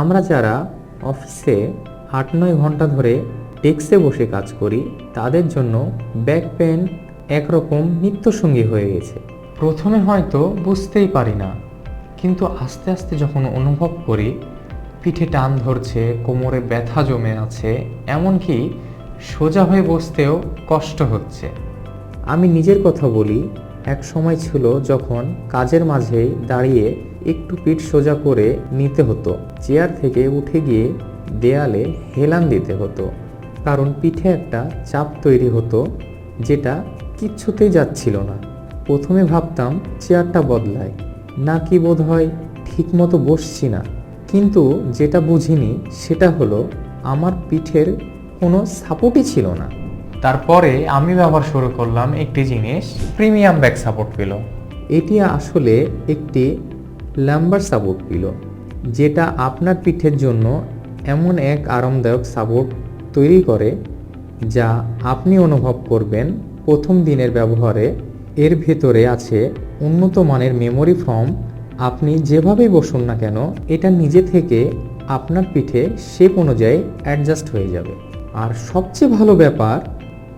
আমরা যারা অফিসে আট নয় ঘণ্টা ধরে ডেস্কে বসে কাজ করি, তাদের জন্য ব্যাক পেন একরকম নিত্যসঙ্গী হয়ে গেছে। প্রথমে হয়তো বুঝতেই পারি না, কিন্তু আস্তে আস্তে যখন অনুভব করি, পিঠে টান ধরছে, কোমরে ব্যথা জমে আছে, এমনকি সোজা হয়ে বসতেও কষ্ট হচ্ছে। আমি নিজের কথা বলি এক সময় ছিল যখন কাজের মাঝেই দাঁড়িয়ে একটু পিঠ সোজা করে নিতে হতো, চেয়ার থেকে উঠে গিয়ে দেয়ালে হেলান দিতে হতো। কারণ পিঠে একটা চাপ তৈরি হতো যেটা কিচ্ছুতেই যাচ্ছিল না। প্রথমে ভাবতাম, চেয়ারটা বদলায়। না কি বোধ হয় ঠিকমতো বসছি না? কিন্তু যেটা বুঝিনি, সেটা হলো, আমার পিঠের কোনো সাপোর্টই ছিল না। তারপরে আমি ব্যবহার শুরু করলাম একটি জিনিস, প্রিমিয়াম ব্যাক সাপোর্ট পিলো এটি আসলে একটি লাম্বার সাপোর্ট পিলো যেটা আপনার পিঠের জন্য এমন এক আরামদায়ক সাপোর্ট তৈরি করে যা আপনি অনুভব করবেন প্রথম দিনের ব্যবহারে। এর ভেতরে আছে উন্নত মানের মেমোরি ফর্ম আপনি যেভাবেই বসুন না কেন, এটা নিজে থেকে আপনার পিঠে শেপ অনুযায়ী অ্যাডজাস্ট হয়ে যাবে। আর সবচেয়ে ভালো ব্যাপার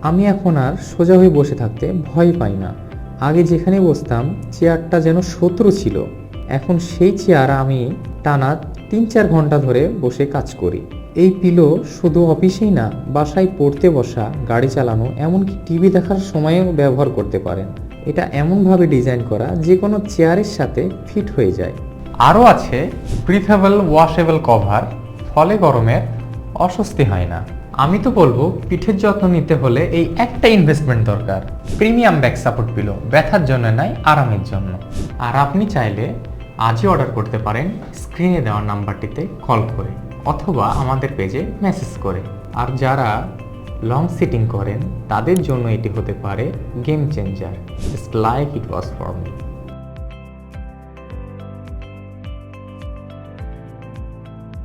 আমি এখন আর সোজা হয়ে বসে থাকতে ভয় পাই না। আগে যেখানে বসতাম, চেয়ারটা যেন শত্রু ছিল। এখন সেই চেয়ার আমি টানা তিন চার ঘণ্টা ধরে বসে কাজ করি। এই পিলো শুধু অফিসেই না, বাসায় পড়তে বসা, গাড়ি চালানো, এমনকি টিভি দেখার সময়েও ব্যবহার করতে পারেন। এটা এমনভাবে ডিজাইন করা যে কোনো চেয়ারের সাথে ফিট হয়ে যায়। আরও আছে ব্রিথেবল ওয়াশেবল কভার ফলে গরমের অস্বস্তি হয় না। আমি তো বলব, পিঠের যত্ন নিতে হলে এই একটা ইনভেস্টমেন্ট দরকার। প্রিমিয়াম ব্যাক সাপোর্ট পিলো, ব্যথার জন্য নয়, আরামের জন্য। আর আপনি চাইলে আজই অর্ডার করতে পারেন স্ক্রিনে দেওয়া নাম্বারটিতে কল করে, অথবা আমাদের পেজে মেসেজ করে। আর যারা লং সিটিং করেন, তাদের জন্য এটি হতে পারে game changer just like it was for me